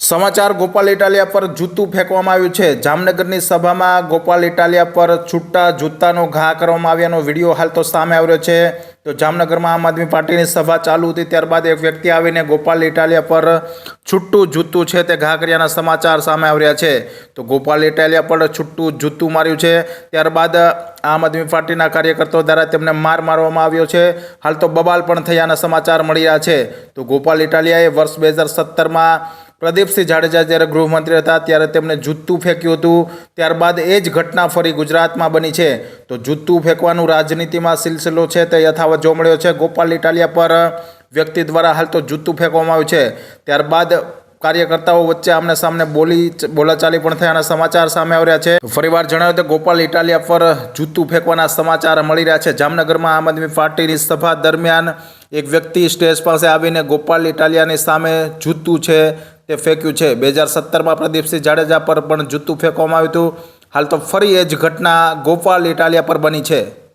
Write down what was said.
સમાચાર ગોપાલ ઇટાલિયા પર જૂતું ફેંકવામાં આવ્યું છે. જામનગરની સભામાં ગોપાલ ઇટાલિયા પર છૂટા જૂતાનો ઘા કરવામાં આવ્યાનો વીડિયો હાલ તો સામે આવ્યો છે. તો જામનગરમાં આમ આદમી પાર્ટીની સભા ચાલુ હતી, ત્યારબાદ એક વ્યક્તિ આવીને ગોપાલ ઇટાલિયા પર છૂટું જૂતું છે તે ઘા કર્યાના સમાચાર સામે આવ્યા છે. તો ગોપાલ ઇટાલિયા પર છૂટું જૂતું માર્યું છે. ત્યારબાદ આમ આદમી પાર્ટીના કાર્યકર્તાઓ દ્વારા તેમને માર મારવામાં આવ્યો છે. હાલ તો બબાલ પણ થયાના સમાચાર મળી રહ્યા છે. તો ગોપાલ ઇટાલિયાએ વર્ષ બે હજાર સત્તરમાં પ્રદીપસિંહ જાડેજા જ્યારે ગૃહમંત્રી હતા, ત્યારે તેમણે જૂતું ફેંક્યું હતું. ત્યારબાદ એ જ ઘટના ફરી ગુજરાતમાં બની છે. તો જૂતું ફેંકવાનું રાજનીતિમાં સિલસિલો છે તે યથાવત જોવા મળ્યો છે. ગોપાલ ઇટાલિયા પર વ્યક્તિ દ્વારા હાલ તો જૂતું ફેંકવામાં આવ્યું છે. ત્યારબાદ કાર્યકર્તાઓ વચ્ચે આમને સામને બોલી બોલાચાલી પણ થયાના સમાચાર સામે આવ્યા છે. ફરીવાર જણાવ્યું તો ગોપાલ ઇટાલિયા પર જૂતું ફેંકવાના સમાચાર મળી રહ્યા છે. જામનગરમાં આમ આદમી પાર્ટીની સભા દરમિયાન એક વ્યક્તિ સ્ટેજ પાસે આવીને ગોપાલ ઇટાલિયાની સામે જૂતું છે. તે ફેંક્યું છે. બે હજાર સત્તરમાં પ્રદીપસિંહ જાડેજા પર પણ જૂતું ફેંકવામાં આવ્યું હતું. હાલ તો ફરી એ જ ઘટના ગોપાલ, ઇટાલિયા પર બની છે.